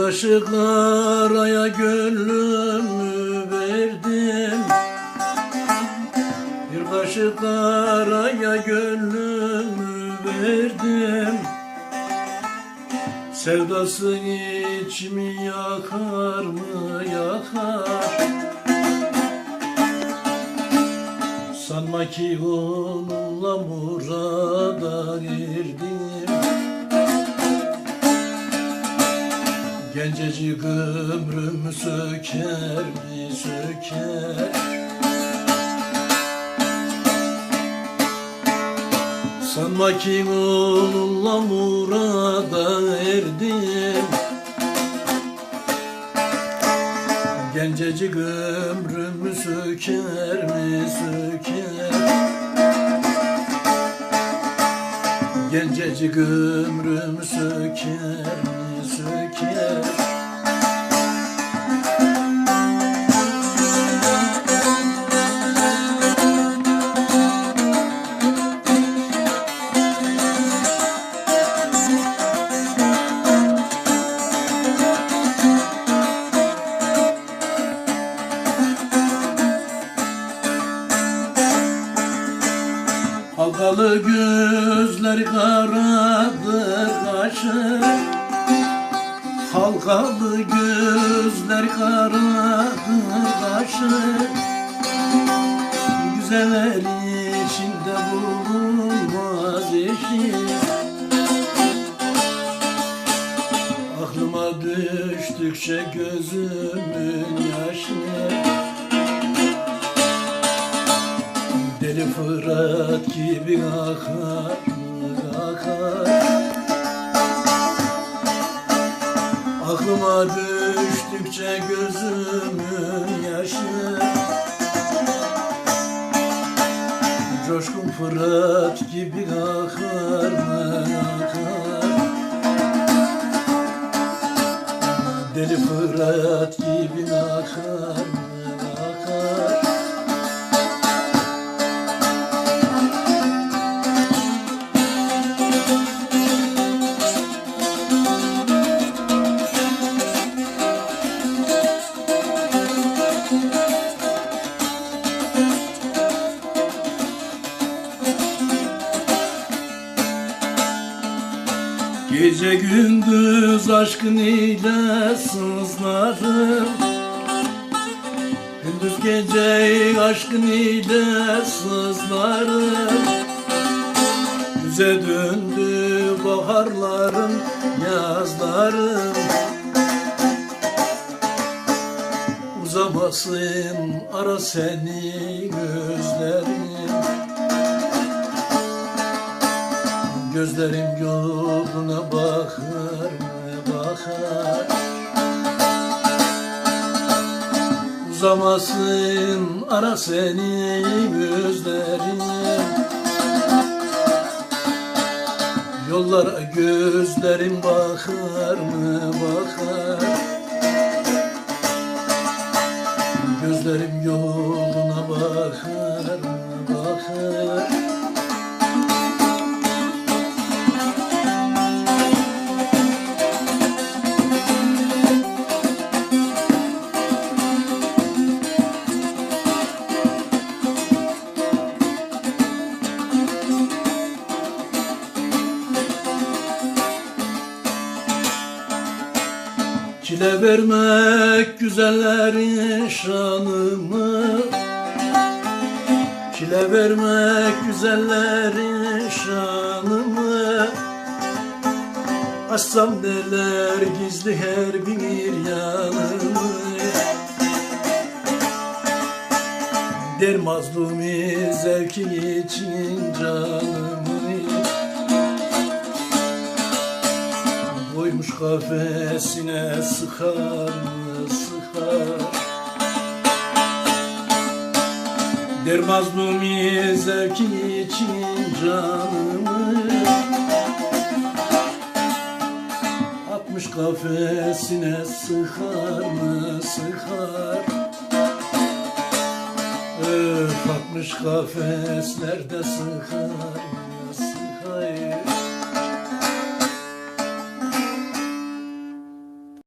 kaşık araya gönlümü verdim. Bir kaşık araya gönlümü verdim. Sevdası içimi yakar mı? Yakar. Sanma ki onunla murada erdim Gencecik ömrüm söker mi söker? Sanma ki onunla murada erdim. Gencecik ömrümü söker mi söker? Gencecik ömrümü söker Halkalı gözler karadır kaşı. Halkalı gözler karadır kaşı. Güzeller içinde bulunmaz eşi. Aklıma düştükçe gözümün yaşı Fırat gibi akar, akar. Aklıma düştükçe gözümün yaşı. Coşkun Fırat gibi akar, akar. Deli Fırat gibi akar, Gece gündüz aşkın ile sızlarım Gündüz gece aşkın ile sızlarım Güze döndü baharlarım, yazlarım Uzamasın ara seni gözlerim Gözlerim yoluna bakar bakar? Uzamasın ara seni gözlerim. Yollara gözlerim bakar mı bakar Çile vermek güzellerin şanımı Çile vermek güzellerin şanımı Açsam neler gizli her bir yanımı. Der mazlumi zevki için canımı kafesine sıkar mı sıkar. Der mazlumi zevki için canımı. Atmış kafesine sıkar mı sıkar. Öf atmış kafeslerde sıkar